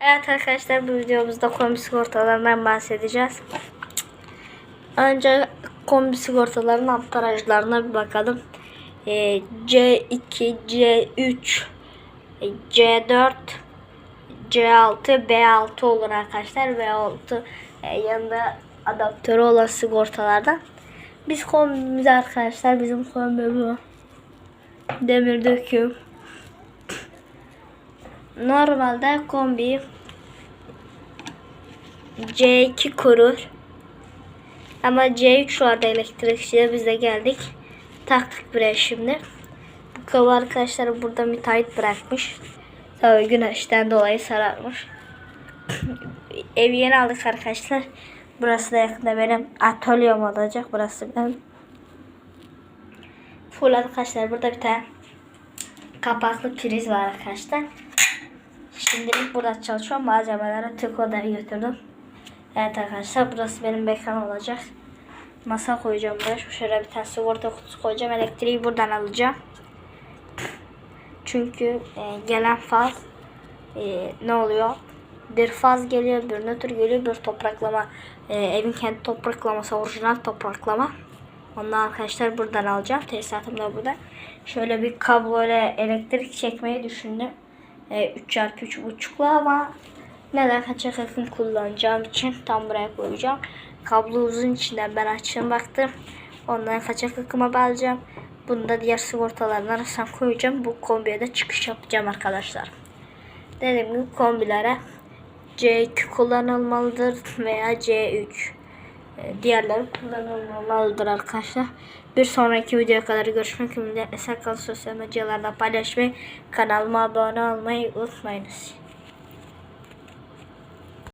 Evet arkadaşlar bu videomuzda kombi sigortalarından bahsedeceğiz. Önce kombi sigortalarının amperajlarına bir bakalım. Ee, C2, C3, e, C4, C6, B6 olur arkadaşlar. B6 e, yanında adaptörü olan sigortalardan. Biz kombimiz arkadaşlar bizim kombi bu. Demir döküm. Normalde kombi C2 kurur. Ama C3 vardı elektrikçide biz de geldik. Taktık buraya şimdi. Bu kabı arkadaşlar burada müteahhit bırakmış. Tabii güneşten dolayı sararmış. Evi yeni aldık arkadaşlar. Burası da yakında benim atölyem olacak. Burası benim. Full arkadaşlar burada bir tane kapaklı priz var arkadaşlar. Şimdilik burada çalışıyorum. Malzemeleri tık odaya götürdüm. Evet arkadaşlar burası benim mekan olacak. Masa koyacağım buraya. Şöyle bir tane sigorta kutusu koyacağım. Elektriği buradan alacağım. Çünkü e, gelen faz e, ne oluyor? Bir faz geliyor, bir nötr geliyor, bir topraklama. E, evin kendi topraklaması, orijinal topraklama. Ondan arkadaşlar buradan alacağım. Tesisatım da burada. Şöyle bir kablo ile elektrik çekmeyi düşündüm. E, 3x3 buçuklu ama neden kaçak akım kullanacağım için tam buraya koyacağım. Kablo uzun içinden ben açayım baktım. Ondan kaçak akıma bağlayacağım. Bunu da diğer sigortaların arasına koyacağım. Bu kombiye de çıkış yapacağım arkadaşlar. Dediğim gibi kombilere C2 kullanılmalıdır veya C3. Ee, Diğerleri kullanılmamalıdır arkadaşlar. Bir sonraki videoya kadar görüşmek üzere. Kalın sosyal medyalarda paylaşmayı, kanalıma abone olmayı unutmayınız.